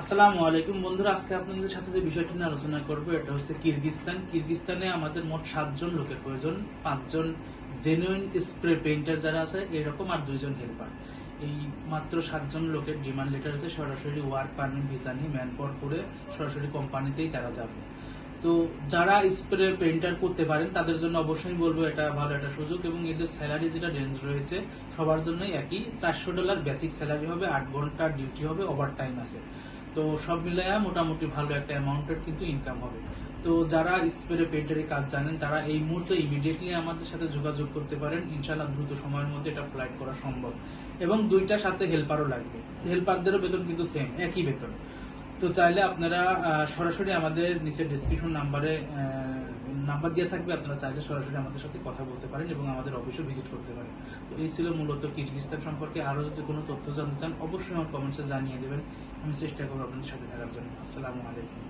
আসসালামু আলাইকুম বন্ধুরা, আজকে আপনাদের সাথে যে বিষয়টি নিয়ে আলোচনা করব, এটা হচ্ছে কিরগিস্তান কিরগিস্তানে আমাদের মোট সাতজন লোকের প্রয়োজন, পাঁচজন জেনুইন স্প্রে পেইন্টার যারা আছে, এরকম আর দুইজন হেল্পার এই মাত্র সাতজন লোকের ডিমান্ড লেটার আছে, সরাসরি ওয়ার্ক পারমিট ভিসা নিয়ে ম্যান পাওয়ার করে সরাসরি কোম্পানিতেই তারা যাবে। তো যারা স্প্রে পেইন্টার করতে পারেন, তাদের জন্য অবশ্যই বলব এটা ভালো একটা সুযোগ এবং এদের স্যালারি যেটা রেঞ্জ রয়েছে, সবার জন্যই একই। চারশো ডলার বেসিক স্যালারি হবে, আট ঘণ্টা ডিউটি হবে ওভার টাইম আছে। তো সব মিলাইয়া মোটামুটি ভালো একটা অ্যামাউন্টের কিন্তু ইনকাম হবে। তো যারা স্প্রে পেন্টারের কাজ জানেন, তারা এই মুহূর্তে ইমিডিয়েটলি আমাদের সাথে যোগাযোগ করতে পারেন। ইনশাল্লাহ দ্রুত সময়ের মধ্যে এটা ফ্লাইট করা সম্ভব। এবং দুইটা সাথে হেল্পারও লাগবে। হেল্পারদেরও বেতন কিন্তু সেম একই বেতন। তো চাইলে আপনারা সরাসরি আমাদের নিচে ডিসক্রিপশন নাম্বারে নাম্বার দেওয়া থাকবে, আপনারা চাইলে সরাসরি আমাদের সাথে কথা বলতে পারেন এবং আমাদের অফিসে ভিজিট করতে পারেন। তো এই ছিল মূলত কিরগিস্তান সম্পর্কে। আরও যদি কোনো তথ্য জানতে চান, অবশ্যই আমার কমেন্টসে জানিয়ে দেবেন। আমি চেষ্টা করব আপনাদের সাথে থাকার জন্য। আসসালামু আলাইকুম।